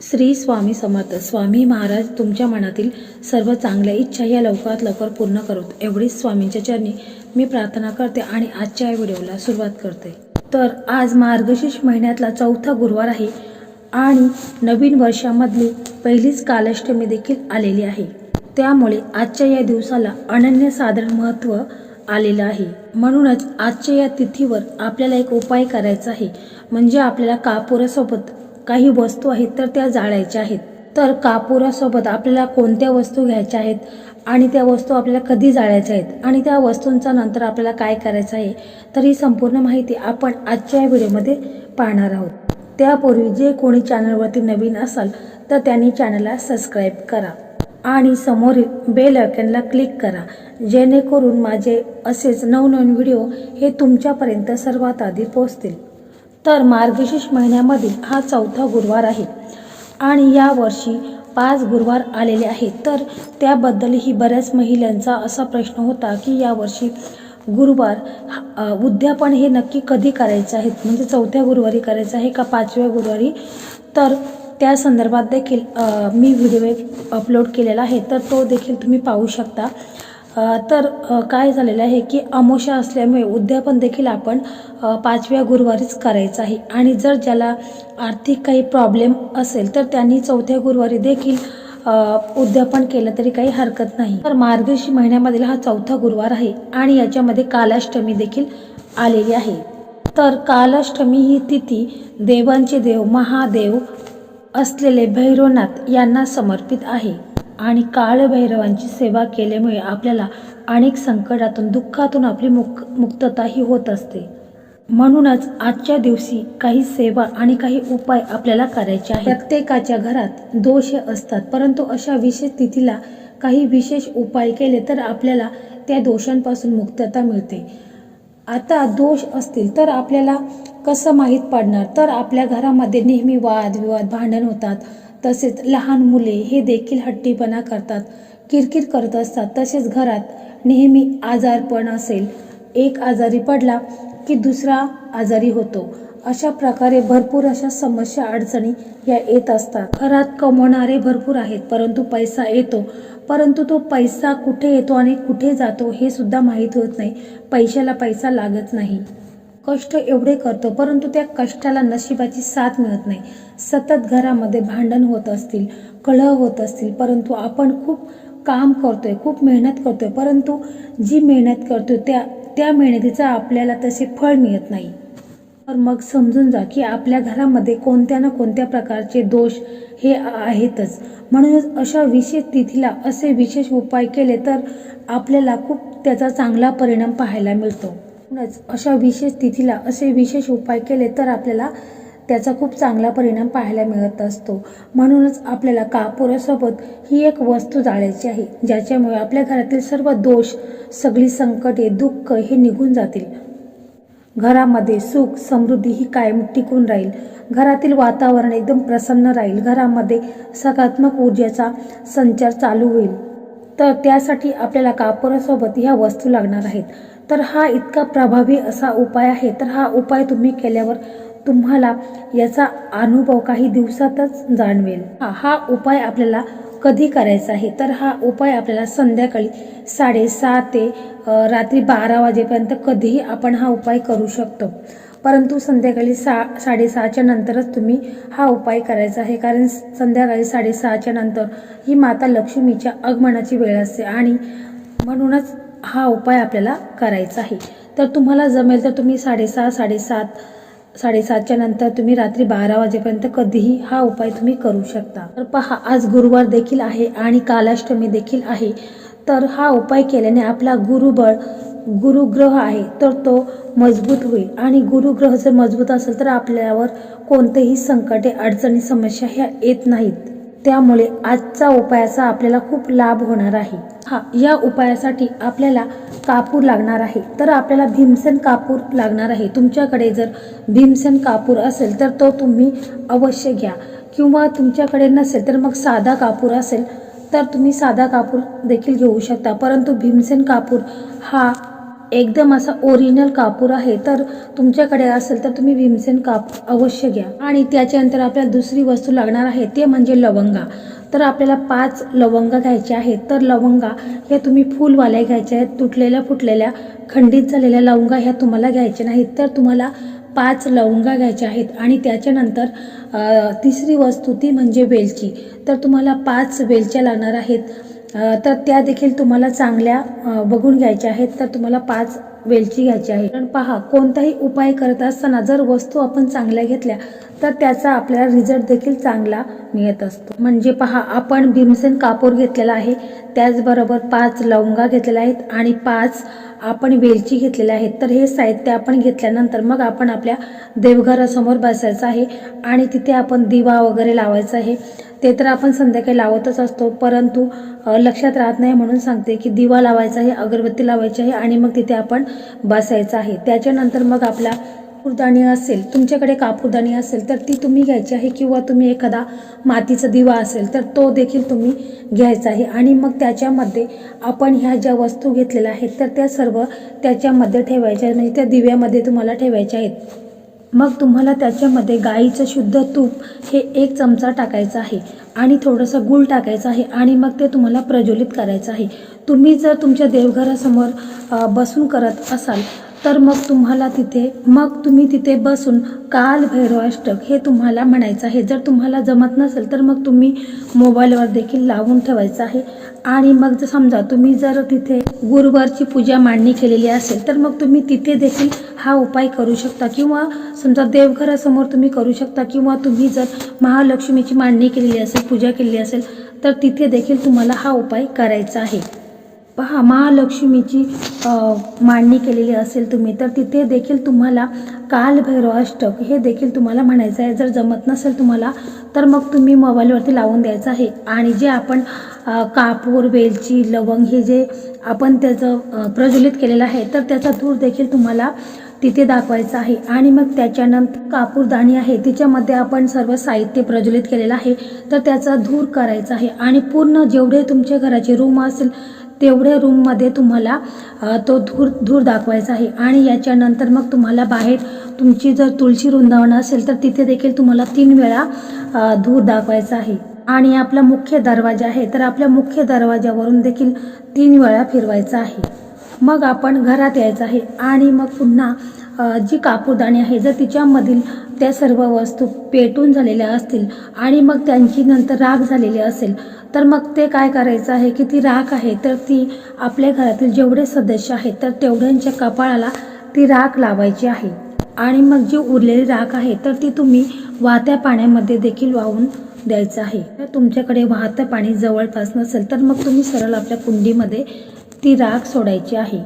श्री स्वामी समर्थ. स्वामी महाराज तुमच्या मनातील सर्व चांगल्या इच्छा या लवकरात लवकर पूर्ण करत. एवढीच स्वामींच्या चरणी मी प्रार्थना करते आणि आजच्या या व्हिडिओला सुरुवात करते. तर आज मार्गशीर्ष महिन्यातला चौथा गुरुवार आहे आणि नवीन वर्षामधली पहिलीच कालाष्टमी देखील आलेली आहे. त्यामुळे आजच्या या दिवसाला अनन्यसाधारण महत्त्व आलेलं आहे. म्हणूनच आजच्या या तिथीवर आपल्याला एक उपाय करायचा आहे. म्हणजे आपल्याला कापुरासोबत काही वस्तू आहेत तर त्या जाळायच्या आहेत. तर कापुरासोबत आपल्याला कोणत्या वस्तू घ्यायच्या आहेत आणि त्या वस्तू आपल्याला कधी जाळायच्या आहेत आणि त्या वस्तूंचा नंतर आपल्याला काय करायचं आहे तर ही संपूर्ण माहिती आपण आजच्या व्हिडिओमध्ये पाहणार आहोत. त्यापूर्वी जे कोणी चॅनलवरती नवीन असाल तर त्यांनी चॅनलला सबस्क्राईब करा आणि समोरील बेल आयकनला क्लिक करा जेणेकरून माझे असेच नवनवीन व्हिडिओ हे तुमच्यापर्यंत सर्वात आधी पोहोचतील. तर मार्गशीर्ष महिन्यामधील हा चौथा गुरुवार आहे. आणि या वर्षी पाच गुरुवार आलेले आहेत. तर त्याबद्दलही बऱ्याच महिलांचा असा प्रश्न होता की यावर्षी गुरुवार उद्यापन हे नक्की कधी करायचं आहे? म्हणजे चौथ्या गुरुवारी करायचं आहे का पाचव्या गुरुवारी? तर त्या संदर्भात देखील मी व्हिडिओ अपलोड केलेला आहे. तर तो देखील तुम्ही पाहू शकता. तर काय झालेलं आहे की अमोशा असल्यामुळे उद्यापन देखील आपण पाचव्या गुरुवारीच करायचं आहे. आणि जर ज्याला आर्थिक काही प्रॉब्लेम असेल तर त्यांनी चौथ्या गुरुवारी देखील उद्यापन केलं तरी काही हरकत नाही. तर मार्गशी महिन्यामधील हा चौथा गुरुवार आहे आणि याच्यामध्ये कालाष्टमी देखील आलेली आहे. तर कालाष्टमी ही तिथी देवांचे देव महादेव असलेले भैरवनाथ यांना समर्पित आहे. आणि काळभैरवांची सेवा केल्यामुळे आपल्याला अनेक संकटातून दुःखातून आपली मुक मुक्तताही होत असते. म्हणूनच आजच्या दिवशी काही सेवा आणि काही उपाय आपल्याला करायचे आहेत. प्रत्येकाच्या घरात दोष असतात परंतु अशा विशेष तिथीला काही विशेष उपाय केले तर आपल्याला त्या दोषांपासून मुक्तता मिळते. आता दोष असतील तर आपल्याला कसं माहीत पडणार? तर आपल्या घरामध्ये नेहमी वादविवाद भांडण होतात. तसेच लहान मुले हे देखील हट्टीपणा करतात किरकिर करत असतात. तसेच घरात नेहमी आजारपण असेल. एक आजारी पडला की दुसरा आजारी होतो. अशा प्रकारे भरपूर अशा समस्या अडचणी या येत असतात. घरात कमवणारे भरपूर आहेत परंतु पैसा येतो. परंतु तो पैसा कुठे येतो आणि कुठे जातो हे सुद्धा माहीत होत नाही. पैशाला पैसा लागत नाही. कष्ट एवढे करतो परंतु त्या कष्टाला नशिबाची साथ मिळत नाही. सतत घरामध्ये भांडण होत असतील कळह होत असतील परंतु आपण खूप काम करतोय खूप मेहनत करतोय परंतु जी मेहनत करतोय त्या त्या मेहनतीचं आपल्याला तसे फळ मिळत नाही. तर मग समजून जा की आपल्या घरामध्ये कोणत्या ना कोणत्या प्रकारचे दोष हे आहेतच. म्हणूनच अशा विशेष तिथीला असे विशेष उपाय केले तर आपल्याला खूप त्याचा चांगला परिणाम पाहायला मिळतो. म्हणूनच अशा विशेष तिथीला असे विशेष उपाय केले तर आपल्याला त्याचा खूप चांगला परिणाम पाहायला मिळत असतो. म्हणूनच आपल्याला कापुरासोबत ही एक वस्तू जाळायची आहे ज्याच्यामुळे आपल्या घरातील सर्व दोष सगळी संकटे दुःख हे निघून जातील. घरामध्ये सुख समृद्धी ही कायम टिकून राहील. घरातील वातावरण एकदम प्रसन्न राहील. घरामध्ये सकारात्मक ऊर्जेचा संचार चालू होईल. तर त्यासाठी आपल्याला कापरासोबत ह्या वस्तू लागणार आहेत. तर हा इतका प्रभावी असा उपाय आहे. तर हा उपाय तुम्ही केल्यावर तुम्हाला याचा अनुभव काही दिवसातच जाणवेल. हा उपाय आपल्याला कधी करायचा आहे? तर हा उपाय आपल्याला संध्याकाळी साडेसहा ते रात्री बारा वाजेपर्यंत कधीही आपण हा उपाय करू शकतो. परंतु संध्याकाळी सा साडेसहाच्या नंतरच तुम्ही हा उपाय करायचा आहे. कारण संध्याकाळी साडेसहाच्या नंतर ही माता लक्ष्मीच्या आगमनाची वेळ असते आणि म्हणूनच हा उपाय आपल्याला करायचा आहे. तर तुम्हाला जमेल तर तुम्ही साडेसहा साडेसात साडेसातच्या नंतर तुम्ही रात्री बारा वाजेपर्यंत कधीही हा उपाय तुम्ही करू शकता. तर पहा आज गुरुवार देखील आहे आणि कालाष्टमी देखील आहे. तर हा उपाय केल्याने आपला गुरुबळ गुरुग्रह आहे तर तो मजबूत होईल. आणि गुरुग्रह जर मजबूत असेल तर आपल्यावर कोणतेही संकटे अडचणी समस्या ह्या येत नाहीत. त्यामुळे आजचा उपायाचा आपल्याला खूप लाभ होणार आहे. हा या उपायासाठी आपल्याला कापूर लागणार आहे. तर आपल्याला भीमसेन कापूर लागणार आहे. तुमच्याकडे जर भीमसेन कापूर असेल तर तो तुम्ही अवश्य घ्या. किंवा तुमच्याकडे नसेल तर मग साधा कापूर असेल तर तुम्ही साधा कापूर देखील घेऊ शकता. परंतु भीमसेन कापूर हा एकदम असा ओरिजिनल कापूर आहे तर तुमच्याकडे असेल तर तुम्ही भीमसेन काप अवश्य घ्या. आणि त्याच्यानंतर आपल्याला दुसरी वस्तू लागणार आहे ते म्हणजे लवंगा. तर आपल्याला पाच लवंगा घ्यायच्या आहेत. तर लवंगा हे तुम्ही फुलवाल्या घ्यायच्या आहेत तुटलेल्या फुटलेल्या खंडित झालेल्या लवंगा ह्या तुम्हाला घ्यायच्या नाहीत. तर तुम्हाला पाच लवंगा घ्यायच्या आहेत. आणि त्याच्यानंतर तिसरी वस्तू ती म्हणजे वेलची. तर तुम्हाला पाच वेलच्या लागणार आहेत. तर त्या देखील तुम्हाला चांगल्या बघून घ्यायच्या आहेत. तर तुम्हाला पाच वेलची घ्यायची आहे. कारण पहा कोणताही उपाय करत असताना जर वस्तू आपण चांगल्या घेतल्या तर त्याचा आपल्याला रिझल्ट देखील चांगला मिळत असतो. म्हणजे पहा आपण भीमसेन कापूर घेतलेला आहे. त्याचबरोबर पाच लवंगा घेतलेल्या आहेत आणि पाच आपण वेलची घेतलेल्या आहेत तर हे साहित्य आपण घेतल्यानंतर मग आपण आपल्या देवघरासमोर बसायचं आहे आणि तिथे आपण दिवा वगैरे लावायचा आहे. ते तर आपण संध्याकाळी लावतच असतो परंतु लक्षात राहत नाही म्हणून सांगते की दिवा लावायचा आहे अगरबत्ती लावायची आहे आणि मग तिथे आपण बसायचं आहे. त्याच्यानंतर मग आपला कापूरदाणी असेल तुमच्याकडे कापूरदाणी असेल तर ती तुम्ही घ्यायची आहे किंवा तुम्ही एखादा मातीचा दिवा असेल तर तो देखील तुम्ही घ्यायचा आहे. आणि मग त्याच्यामध्ये आपण ह्या ज्या वस्तू घेतलेल्या आहेत तर त्या सर्व त्याच्यामध्ये ठेवायच्या आहेत. म्हणजे त्या दिव्यामध्ये तुम्हाला ठेवायच्या आहेत. मग तुम्हाला त्याच्यामध्ये गाईचं शुद्ध तूप हे एक चमचा टाकायचं आहे आणि थोडंसं गूळ टाकायचं आहे आणि मग ते तुम्हाला प्रज्वलित करायचं आहे. तुम्ही जर तुमच्या देवघरासमोर बसून करत असाल तर मग तुम्हाला तिथे मग तुम्ही तिथे बसून काल भैरवाष्टक हे तुम्हाला म्हणायचं आहे. जर तुम्हाला जमत नसेल तर मग तुम्ही मोबाईलवर देखील लावून ठेवायचं आहे. आणि मग जर समजा तुम्ही जर तिथे गुरुवारची पूजा मांडणी केलेली असेल तर मग तुम्ही तिथे देखील हा उपाय करू शकता. किंवा समजा देवघरासमोर तुम्ही करू शकता किंवा तुम्ही जर महालक्ष्मीची मांडणी केलेली असेल पूजा केलेली असेल तर तिथे देखील तुम्हाला हा उपाय करायचा आहे. पहा महालक्ष्मीची मांडणी केलेली असेल तुम्ही तर तिथे देखील तुम्हाला कालभैरवाष्टक अष्टक हे देखील तुम्हाला म्हणायचं आहे. जर जमत नसेल तुम्हाला तर मग तुम्ही मोबाईलवरती लावून द्यायचं आहे. आणि जे आपण कापूर वेलची लवंग हे जे आपण त्याचं प्रज्वलित केलेलं आहे तर त्याचा धूर देखील तुम्हाला तिथे दाखवायचं आहे. आणि मग त्याच्यानंतर कापूरदाणी आहे तिच्यामध्ये आपण सर्व साहित्य प्रज्वलित केलेलं आहे तर त्याचा धूर करायचा आहे. आणि पूर्ण जेवढे तुमच्या घराचे रूम असेल तेवढ्या रूममध्ये तुम्हाला तो धूर धूर दाखवायचा आहे. आणि याच्यानंतर मग तुम्हाला बाहेर तुमची जर तुळशी वृंदावन असेल तर तिथे देखील तुम्हाला तीन वेळा धूर दाखवायचा आहे. आणि आपला मुख्य दरवाजा आहे तर आपल्या मुख्य दरवाजावरून देखील तीन वेळा फिरवायचा आहे. मग आपण घरात यायचं आहे. आणि मग पुन्हा जी कापूरदाणी आहे जर तिच्यामधील त्या सर्व वस्तू पेटून झालेल्या असतील आणि मग त्यांची नंतर राख झालेली असेल तर मग ते काय करायचं आहे की ती राख आहे तर ती आपल्या घरातील जेवढे सदस्य आहेत तर तेवढ्यांच्या कपाळाला ती राख लावायची आहे. आणि मग जी उरलेली राख आहे तर ती तुम्ही वाहत्या पाण्यामध्ये देखील वाहून द्यायचं आहे. तर तुमच्याकडे वाहतं पाणी जवळपास नसेल तर मग तुम्ही सरळ आपल्या कुंडीमध्ये ती राख सोडायची आहे.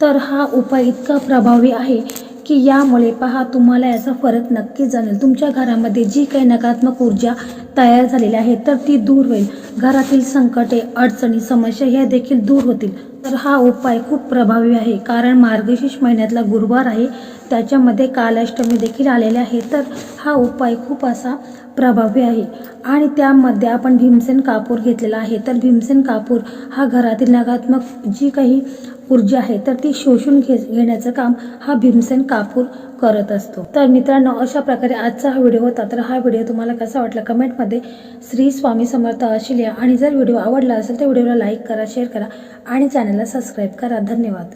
तर हा उपाय इतका प्रभावी आहे की यामुळे पहा तुम्हाला याचा फरक नक्की जाणेल तुमच्या घरामध्ये जी काही नकारात्मक ऊर्जा तयार झालेली आहे तर ती दूर होईल. घरातील संकटे अडचणी समस्या ह्या देखील दूर होतील. तर हा उपाय खूप प्रभावी आहे कारण मार्गशीर्ष महिन्यातला गुरुवार आहे त्याच्यामध्ये कालाष्टमी देखील आलेले आहे. तर हा उपाय खूप असा प्रभावी आहे. आणि त्यामध्ये आपण भीमसेन कापूर घेतलेला आहे. तर भीमसेन कापूर हा घरातील नकारात्मक जी काही ऊर्जा आहे तर ती शोषून घे घेण्याचं काम हा भीमसेन कापूर करत असतो. तर मित्रांनो अशा प्रकारे आजचा हा व्हिडिओ होता. तर हा व्हिडिओ तुम्हाला कसा वाटला कमेंटमध्ये श्री स्वामी समर्थ अशी लिहा. आणि जर व्हिडिओ आवडला असेल तर व्हिडिओला लाईक करा शेअर करा आणि चॅनलला सबस्क्राईब करा. धन्यवाद.